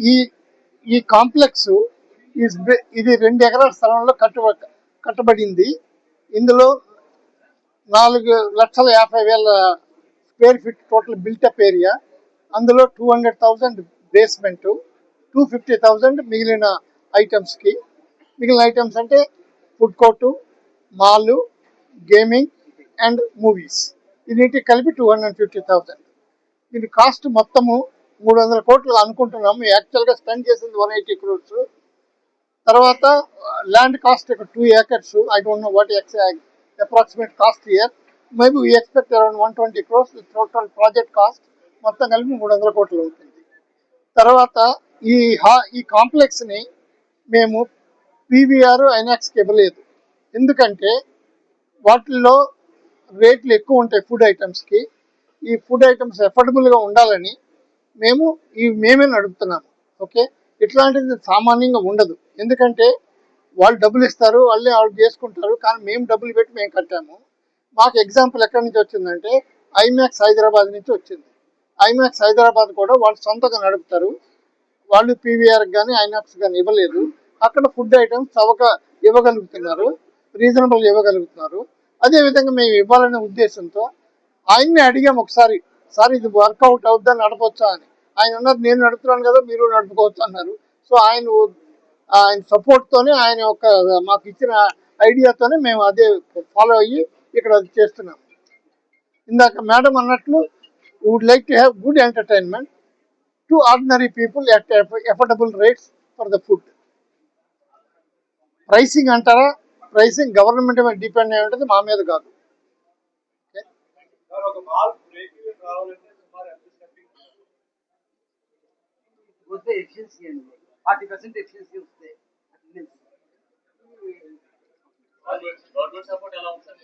ఈ ఈ complex is ఇది రెండు ఎకరాల స్థలంలో కట్ట కట్టబడింది. ఇందులో నాలుగు లక్షల యాభై వేల square feet total built up area. అందులో two hundred thousand basement two fifty thousand మిగిలిన ఐటమ్స్కి. మిగిలిన ఐటమ్స్ అంటే food court mall gaming and movies. దీనికి కలిపి టూ హండ్రెడ్ ఫిఫ్టీ థౌజండ్. దీని కాస్ట్ మొత్తము మూడు వందల కోట్లు అనుకుంటున్నాము. యాక్చువల్గా స్పెండ్ చేసింది వన్ ఎయిటీ క్రోడ్స్. తర్వాత land cost two acres. I don't know what ex approximate cost year. Maybe we expect around one twenty crores total project cost. మొత్తం కలిపి మూడు వందల కోట్లు అవుతుంది. తర్వాత ఈ హా ఈ కాంప్లెక్స్ని మేము పీవీఆర్ ఐనాక్స్కి ఇవ్వలేదు. ఎందుకంటే వాటిల్లో రేట్లు ఎక్కువ ఉంటాయి ఫుడ్ ఐటమ్స్కి. ఈ ఫుడ్ ఐటమ్స్ ఎఫర్డబుల్గా ఉండాలని మేము ఈ మేమే నడుపుతున్నాము ఓకే? ఇట్లాంటిది సామాన్యంగా ఉండదు. ఎందుకంటే వాళ్ళు డబ్బులు ఇస్తారు వాళ్ళే వాళ్ళు చేసుకుంటారు కానీ మేము డబ్బులు పెట్టి మేము కట్టాము. మాకు ఎగ్జాంపుల్ ఎక్కడి నుంచి వచ్చిందంటే ఐమాక్స్ హైదరాబాద్ నుంచి వచ్చింది. ఐమాక్స్ హైదరాబాద్ కూడా వాళ్ళు సొంతంగా నడుపుతారు. వాళ్ళు పీవీఆర్ కానీ ఐనాక్స్ కానీ ఇవ్వలేదు. అక్కడ ఫుడ్ ఐటమ్స్ చవక ఇవ్వగలుగుతున్నారు రీజనబుల్ ఇవ్వగలుగుతున్నారు. అదేవిధంగా మేము ఇవ్వాలనే ఉద్దేశంతో ఆయన్ని అడిగాం ఒకసారి సార్ ఇది వర్కౌట్ అవుద్దా నడపొచ్చా అని. ఆయన అన్నారు నేను నడుపుతున్నాను కదా మీరు నడుపుకోవచ్చు అన్నారు. సో ఆయన ఆయన సపోర్ట్తోనే ఆయన యొక్క మాకు ఇచ్చిన ఐడియాతోనే మేము అదే ఫాలో అయ్యి ఇక్కడ అది చేస్తున్నాం. ఇందాక మేడం అన్నట్లు would like to have good entertainment to ordinary people at affordable rates for the food pricing అంటారా? ప్రైసింగ్ గవర్నమెంట్ మీద డిపెండ్ అయి ఉంటుంది మా మీద కాదు. రావాలంటే సుమారు ఎంత స్టెప్పింగ్ వస్తే ఎఫిషియన్సీ అండి ఫార్టీ పర్సెంట్ ఎఫిషియన్సీ వస్తే గవర్నమెంట్ సపోర్ట్ ఎలా ఉంది సార్?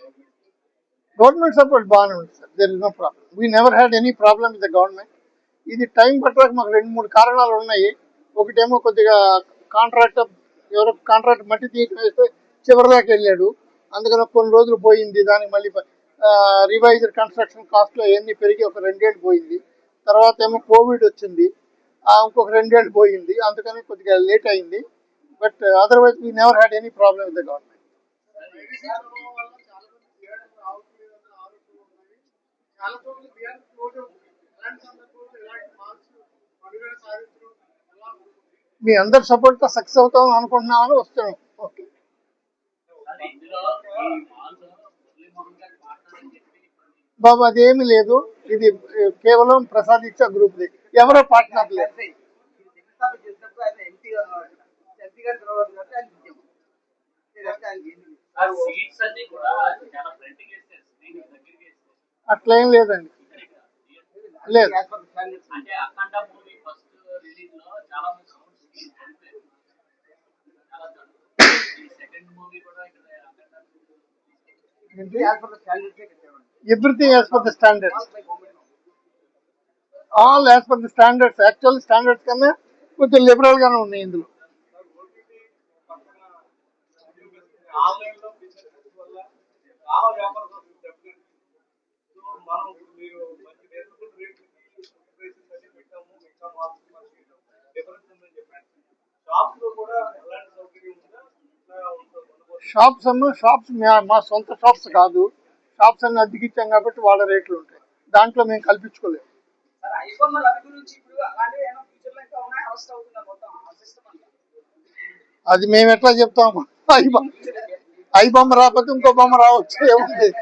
గవర్నమెంట్ సపోర్ట్ బాగానే ఉంది sir. There is no problem we never had any problem with the government ఇది టైం పట్టడానికి మాకు రెండు మూడు కారణాలు ఉన్నాయి. ఒకటేమో కొద్దిగా కాంట్రాక్ట్ ఎవరో కాంట్రాక్ట్ మట్టి తీయటం వేస్తే చివరిదాకా వెళ్ళాడు. అందుకని కొన్ని రోజులు పోయింది. దానికి మళ్ళీ రివైజ్డ్ కన్స్ట్రక్షన్ కాస్ట్లో అవన్నీ పెరిగి ఒక రెండేళ్ళు పోయింది. తర్వాత ఏమో కోవిడ్ వచ్చింది. ఇంకొక రెండేళ్ళు పోయింది. అందుకని కొద్దిగా లేట్ అయింది. But otherwise we never had any problem with the government మీ అందరి సపోర్ట్తో సక్సెస్ అవుతాం అనుకుంటున్నామని వస్తున్నాం. ఓకే బాబు అదేమి లేదు. ఇది కేవలం ప్రసాద్ ఇచ్చా గ్రూప్ ఎవరో పార్ట్నర్ లేదు వేస్తారు అట్లేం లేదండి. లేదు. Per? As per the standards. Everything as per the standards. All as per the standards actual standards కన్నా కొంచెం లిబరల్ గానే ఉన్నాయి ఇందులో ఆన్లైన్లో బిజినెస్ వల్ల చాలా వ్యాపారం డెఫినెట్ సో మనం మీరు మంచి రీజనబుల్ రేట్ ప్రైసెస్ అన్ని పెట్టాము మిగతా మాల్స్ మనకి డిఫరెన్స్ ఉందని చెప్పాను షాప్స్లో కూడా ఎలాంటి సౌకర్యం ఉందా ఇట్లా ఉంటుంది అనుకోవచ్చు షాప్స్ అమ్మ షాప్స్ మా- సొంత షాప్స్ కాదు. షాప్స్ అన్ని అద్దెకిచ్చాం కాబట్టి వాళ్ళ రేట్లు ఉంటాయి. దాంట్లో మేము కల్పించుకోలేము. అది మేము ఎట్లా చెప్తాము ఐ బొమ్మ ఐ బొమ్మ రాకపోతే ఇంకో బొమ్మ రావచ్చు ఏముంది?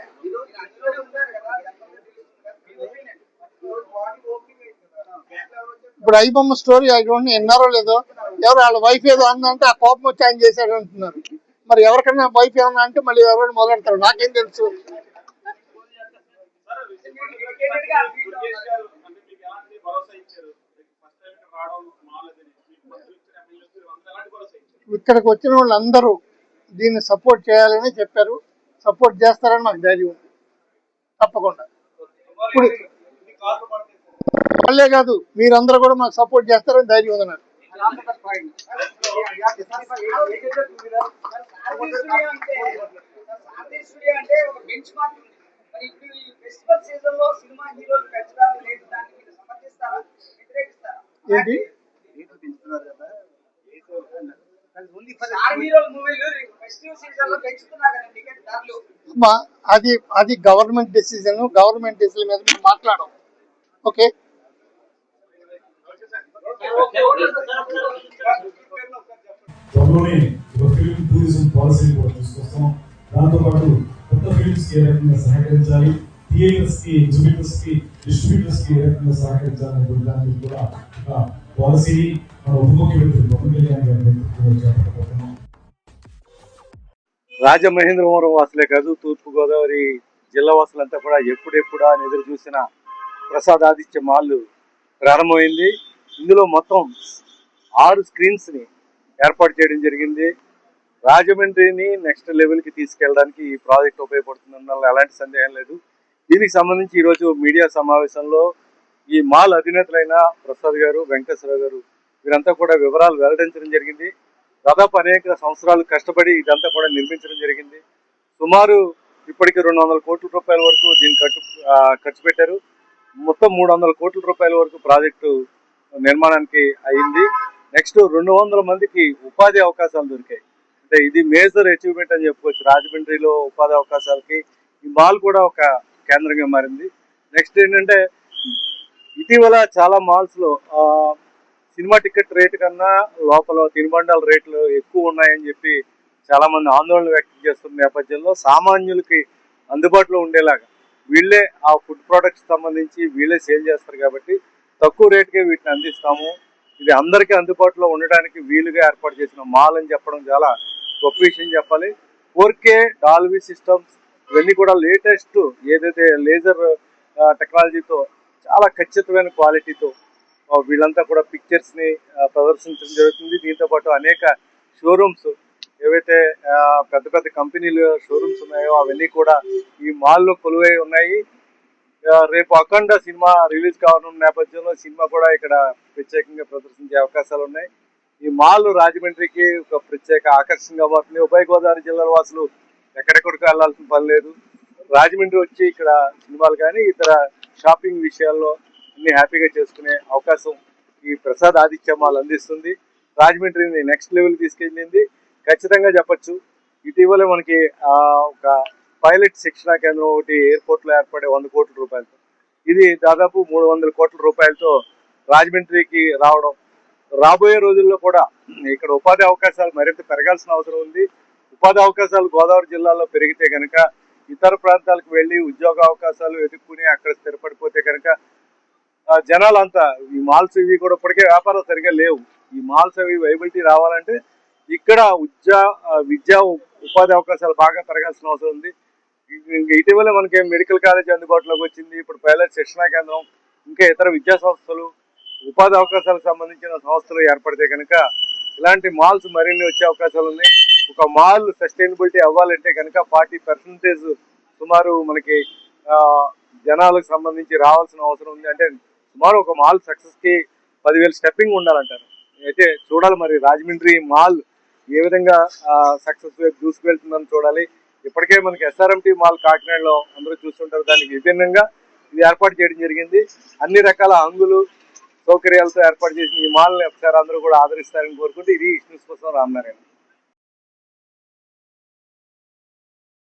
ఇప్పుడు ఐ బొమ్మ స్టోరీ డోంట్ విన్నారో లేదో. ఎవరు వాళ్ళ వైఫ్ ఏదో అందంటే ఆ కోపం వచ్చి ఆయన చేశాడు అంటున్నారు. మరి ఎవరికైనా వైఫ్ ఏమన్నా అంటే మళ్ళీ ఎవరైనా మొదలెడతారు? నాకేం తెలుసు. ఇక్కడికి వచ్చిన వాళ్ళందరూ దీన్ని సపోర్ట్ చేయాలని చెప్పారు. సపోర్ట్ చేస్తారని మాకు ధైర్యం. ఉంది తప్పకుండా. ఇప్పుడు వాళ్ళే కాదు మీరందరూ కూడా మాకు సపోర్ట్ చేస్తారని ధైర్యం ఉంది నాకు. అంటే ఒక బెంచ్ మార్క్ మరి ఇప్పుడు ఈ ఫెస్టివల్ సీజన్లో సినిమా హీరోలు పెంచడానికి లేదు దాన్ని మీరు సమర్థిస్తారా వ్యతిరేకిస్తారా ఏంటి అది అది గవర్నమెంట్ డెసిజన్ గవర్నమెంట్ డెసిజన్ మీద మేము మాట్లాడం ఓకే? త్వరలోనే ఫిల్మ్ టూరిజం పాలసీ కూడా తీసుకొస్తాం దాంతోపాటు కొత్త ఫిల్మ్స్ ఏ రకంగా సహకరించాలి థియేటర్స్కి ఎగ్జిబిటర్స్కి డిస్ట్రిబ్యూటర్స్కి ఏ రకంగా సహకరించాలనే దానికి కూడా ఒక పాలసీని మన ఉప ముఖ్యమంత్రి పవన్ కళ్యాణ్ గారి నేతృత్వంలో చేపట్టబోతున్నాం. రాజమహేంద్రవరం వాసులే కాదు తూర్పుగోదావరి జిల్లా వాసులంతా కూడా ఎప్పుడెప్పుడా అని ఎదురు చూసిన ప్రసాదాదిత్య మాల్ ప్రారంభమైంది. ఇందులో మొత్తం ఆరు స్క్రీన్స్ని ఏర్పాటు చేయడం జరిగింది. రాజమండ్రిని నెక్స్ట్ లెవెల్కి తీసుకెళ్ళడానికి ఈ ప్రాజెక్ట్ ఉపయోగపడుతుందన్న ఎలాంటి సందేహం లేదు. దీనికి సంబంధించి ఈరోజు మీడియా సమావేశంలో ఈ మాల్ అధినేతలైన ప్రసాద్ గారు వెంకటేశ్వర గారు వీరంతా కూడా వివరాలు వెల్లడించడం జరిగింది. దాదాపు అనేక సంవత్సరాలు కష్టపడి ఇదంతా కూడా నిర్మించడం జరిగింది. సుమారు ఇప్పటికి రెండు వందల కోట్ల రూపాయల వరకు దీన్ని ఖర్చు ఖర్చు పెట్టారు. మొత్తం మూడు వందల కోట్ల రూపాయల వరకు ప్రాజెక్టు నిర్మాణానికి అయింది. నెక్స్ట్ రెండు వందల మందికి ఉపాధి అవకాశాలు దొరికాయి. అంటే ఇది మేజర్ అచీవ్మెంట్ అని చెప్పుకోవచ్చు. రాజమండ్రిలో ఉపాధి అవకాశాలకి ఈ మాల్ కూడా ఒక కేంద్రంగా మారింది. నెక్స్ట్ ఏంటంటే ఇటీవల చాలా మాల్స్లో సినిమా టికెట్ రేటు కన్నా లోపల తినుబండాల రేట్లు ఎక్కువ ఉన్నాయని చెప్పి చాలా మంది ఆందోళన వ్యక్తం చేస్తున్న నేపథ్యంలో సామాన్యులకి అందుబాటులో ఉండేలాగా వీళ్ళే ఆ ఫుడ్ ప్రొడక్ట్స్ సంబంధించి వీళ్ళే సేల్ చేస్తారు కాబట్టి తక్కువ రేటుకే వీటిని అందిస్తాము. ఇది అందరికీ అందుబాటులో ఉండడానికి వీలుగా ఏర్పాటు చేసిన మాల్ అని చెప్పడం చాలా గొప్ప విషయం చెప్పాలి. ఫోర్ కే డాల్వీ సిస్టమ్స్ ఇవన్నీ కూడా లేటెస్ట్ ఏదైతే లేజర్ టెక్నాలజీతో చాలా ఖచ్చితమైన క్వాలిటీతో వీళ్ళంతా కూడా పిక్చర్స్ని ప్రదర్శించడం జరుగుతుంది. దీంతో పాటు అనేక షోరూమ్స్ ఏవైతే పెద్ద పెద్ద కంపెనీలు షోరూమ్స్ ఉన్నాయో అవన్నీ కూడా ఈ మాల్లో కొలువై ఉన్నాయి. రేపు అఖండ సినిమా రిలీజ్ కావడం నేపథ్యంలో సినిమా కూడా ఇక్కడ ప్రత్యేకంగా ప్రదర్శించే అవకాశాలు ఉన్నాయి ఈ మాల్ రాజమండ్రికి ఒక ప్రత్యేక ఆకర్షణగా మారుతుంది. ఉభయ గోదావరి జిల్లాల వాసులు ఎక్కడెక్కడికి వెళ్ళాల్సిన పని లేదు. రాజమండ్రి వచ్చి ఇక్కడ సినిమాలు కానీ ఇతర షాపింగ్ విషయాల్లో అన్ని హ్యాపీగా చేసుకునే అవకాశం ఈ ప్రసాద్ ఆదిత్య మాల్ అందిస్తుంది. రాజమండ్రిని నెక్స్ట్ లెవెల్ తీసుకెళ్ళింది. ఖచ్చితంగా చెప్పొచ్చు. ఇటీవల మనకి ఒక పైలట్ శిక్షణా కేంద్రం ఒకటి ఎయిర్పోర్ట్లో ఏర్పడే వంద కోట్ల రూపాయలతో. ఇది దాదాపు మూడు వందల కోట్ల రూపాయలతో రాజమండ్రికి రావడం రాబోయే రోజుల్లో కూడా ఇక్కడ ఉపాధి అవకాశాలు మరింత పెరగాల్సిన అవసరం ఉంది. ఉపాధి అవకాశాలు గోదావరి జిల్లాలో పెరిగితే కనుక ఇతర ప్రాంతాలకు వెళ్ళి ఉద్యోగ అవకాశాలు వెతుక్కుని అక్కడ స్థిరపడిపోతే కనుక జనాలు జనాలంతా ఈ మాల్స్ ఇవి కూడా ఇప్పటికే వ్యాపారం సరిగా లేవు. ఈ మాల్స్ అవి వైబిలిటీ రావాలంటే ఇక్కడ ఉద్యా విద్యా ఉపాధి అవకాశాలు బాగా పెరగాల్సిన అవసరం ఉంది. ఇంకా ఇటీవల మనకి మెడికల్ కాలేజ్ అందుబాటులోకి వచ్చింది. ఇప్పుడు పైలట్ శిక్షణా కేంద్రం ఇంకా ఇతర విద్యా సంస్థలు ఉపాధి అవకాశాలకు సంబంధించిన సంస్థలు ఏర్పడితే కనుక ఇలాంటి మాల్స్ మరిన్ని వచ్చే అవకాశాలు ఉన్నాయి. ఒక మాల్ సస్టైనబిలిటీ అవ్వాలంటే కనుక ఫార్టీ పర్సెంటేజ్ సుమారు మనకి జనాలకు సంబంధించి రావాల్సిన అవసరం ఉంది. అంటే సుమారు ఒక మాల్ సక్సెస్కి పదివేల స్టెప్పింగ్ ఉండాలంటారు. అయితే చూడాలి మరి రాజమండ్రి మాల్ ఏ విధంగా సక్సెస్ వైపు దూసుకువెళ్తుందని చూడాలి. ఇప్పటికే మనకి ఎస్ఆర్ఎంటి మాల్ కాకినాడలో అందరూ చూస్తుంటారు. దానికి విభిన్నంగా ఇది ఏర్పాటు చేయడం జరిగింది. అన్ని రకాల హంగులు సౌకర్యాలతో ఏర్పాటు చేసిన ఈ మాల్ని ఒకసారి అందరూ కూడా ఆదరిస్తారని కోరుకుంటూ ఇది న్యూస్ కోసం రామనారాయణ.